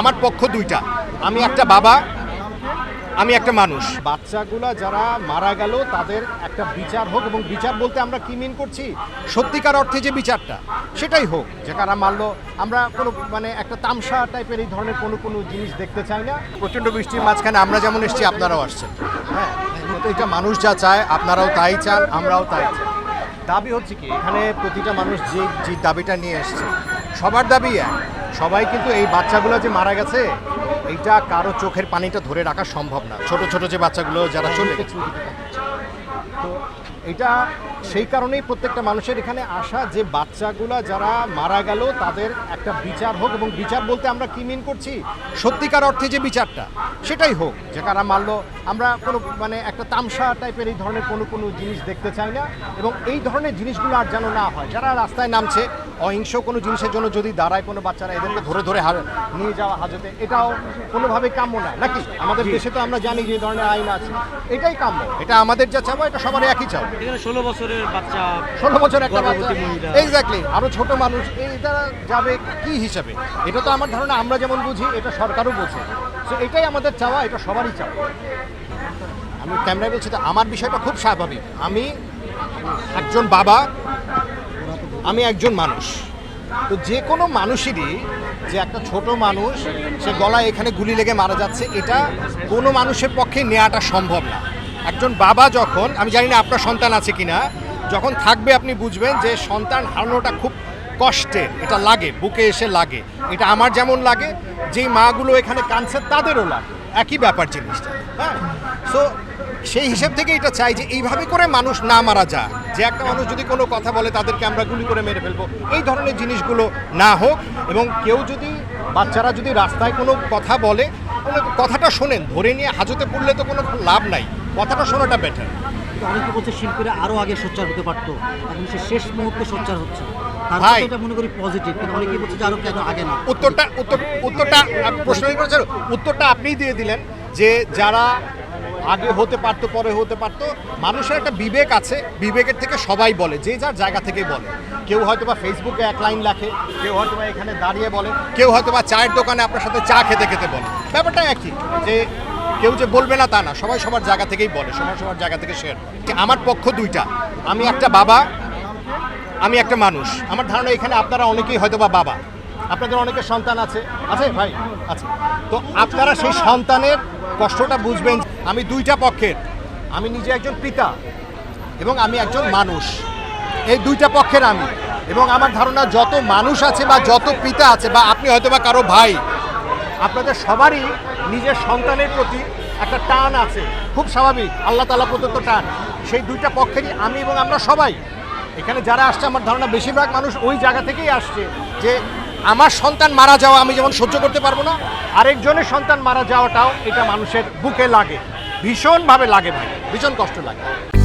আমার পক্ষ দুইটা। আমি একটা বাবা, আমি একটা মানুষ। বাচ্চাগুলা যারা মারা গেল, তাদের একটা বিচার হোক এবং বিচার বলতে আমরা কি মিন করছি? সত্যিকার অর্থে যে বিচারটা, সেটাই হোক। যে কারা মারলো, আমরা কোনো মানে একটা তামসা টাইপের এই ধরনের কোনো কোনো জিনিস দেখতে চাই না। প্রচণ্ড বৃষ্টির মাঝখানে আমরা যেমন এসেছি, আপনারাও আসছেন। হ্যাঁ এটা মানুষ যা চায়, আপনারাও তাই চান, আমরাও তাই চাই। দাবি হচ্ছে কি, এখানে প্রতিটা মানুষ যে যে দাবিটা নিয়ে এসছে সবার দাবি সবাই কিন্তু এই বাচ্চাগুলো যে মারা গেছে, এইটা কারও চোখের পানিটা ধরে রাখা সম্ভব না। ছোট ছোট যে বাচ্চাগুলো যারা চলে তো এটা সেই কারণেই প্রত্যেকটা মানুষের এখানে আসা যে বাচ্চাগুলো যারা মারা গেল, তাদের একটা বিচার হোক এবং বিচার বলতে আমরা কি মিন করছি? সত্যিকার অর্থে যে বিচারটা, সেটাই হোক। যে কারা মারলো, আমরা কোনো মানে একটা তামসা টাইপের এই ধরনের কোনো কোনো জিনিস দেখতে চাই না। এবং এই ধরনের জিনিসগুলো আর যেন না হয়। যারা রাস্তায় নামছে অহিংস কোনো জিনিসের জন্য যদি দাঁড়ায় কোনো বাচ্চারা এদেরকে ধরে ধরে হার- নিয়ে যাওয়া হাজতে এটাও কোনোভাবে কাম্য না। নাকি? আমাদের দেশে তো আমরা জানি যে ধরনের আইন আছে। এটাই কাম্য। এটা আমাদের যা চাবো এটা সবার একই চাবো এখানে ষোলো বছরের বাচ্চা ষোলো বছর একটা বাচ্চা। এক্স্যাক্টলি আরও ছোট মানুষ এই তারা যাবে কি হিসাবে? এটা তো আমার ধারণা আমরা যেমন বুঝি এটা সরকারও বোঝে। তো এটাই আমাদের চাওয়া এটা সবারই চাওয়া। আমি ক্যামেরায় বলছি তো আমার বিষয়টা খুব স্বাভাবিক। আমি একজন বাবা আমি একজন মানুষ। তো যে কোনো মানুষেরই যে একটা ছোট মানুষ, সে গলায় এখানে গুলি লেগে মারা যাচ্ছে, এটা কোনো মানুষের পক্ষে নেওয়াটা সম্ভব না। একজন বাবা যখন, আমি জানি না আপনার সন্তান আছে কি না যখন থাকবে আপনি বুঝবেন যে সন্তান হারানোটা খুব কষ্টের, এটা লাগে, বুকে এসে লাগে। এটা আমার যেমন লাগে, যেই মাগুলো এখানে কাঁদছে তাদেরও লাগে। একই ব্যাপার জিনিসটা হ্যাঁ? সো সেই হিসেব থেকে এটা চাই যে এইভাবে করে মানুষ না মারা যায় যে একটা মানুষ যদি কোনো কথা বলে তাদেরকে আমরা গুলি করে মেরে ফেলব। এই ধরনের জিনিসগুলো না হোক এবং কেউ যদি বাচ্চারা যদি রাস্তায় কোনো কথা বলে কোনো কথাটা শোনেন ধরে নিয়ে হাজতে পড়লে তো কোনো লাভ নাই। কথাটা শোনাটা বেটার অনেকে বলছে শিল্পীরা আরও আগে সোচ্চার হতে পারতো। এখন সে শেষ মুহূর্তে সোচ্চার হচ্ছে। ভাই। এটা মনে করি পজিটিভ কিন্তু অনেকে বলছে যে আরও কেন আগে না। উত্তরটা উত্তর উত্তরটা প্রশ্ন উত্তরটা আপনিই দিয়ে দিলেন যে যারা আগে হতে পারতো, পরে হতে পারতো। মানুষের একটা বিবেক আছে, বিবেকের থেকে সবাই বলে, যে যার জায়গা থেকেই বলে। কেউ হয়তো বা ফেসবুকে এক লাইন লেখে, কেউ হয়তো বা এখানে দাঁড়িয়ে বলে, কেউ হয়তো বা চায়ের দোকানে আপনার সাথে চা খেতে খেতে বলে। ব্যাপারটা একই, যে কেউ যে বলবে না তা না, সবাই সবার জায়গা থেকেই বলে সবার সবার জায়গা থেকে শেয়ার আমার পক্ষ দুইটা, আমি একটা বাবা, আমি একটা মানুষ। আমার ধারণা এখানে আপনারা অনেকেই হয়তো বা বাবা। আপনাদের অনেকের সন্তান আছে। আছে ভাই? আছে। তো আপনারা সেই সন্তানের কষ্টটা বুঝবেন আমি দুইটা পক্ষের। আমি নিজে একজন পিতা এবং আমি একজন মানুষ। এই দুইটা পক্ষের আমি। এবং আমার ধারণা, যত মানুষ আছে বা যত পিতা আছে বা আপনি হয়তো বা কারও ভাই, আপনাদের সবারই নিজের সন্তানের প্রতি একটা টান আছে। খুব স্বাভাবিক, আল্লাহ তালা প্রদত্ত টান। সেই দুইটা পক্ষেরই আমি এবং আমরা সবাই। এখানে যারা আসছে, আমার ধারণা, বেশিরভাগ মানুষ ওই জায়গা থেকেই আসছে যে আমার সন্তান মারা যাওয়া আমি যেমন সহ্য করতে পারব না আরেকজনের সন্তান মারা যাওয়াটাও এটা মানুষের বুকে লাগে ভীষণভাবে লাগে ভাই। ভীষণ কষ্ট লাগে।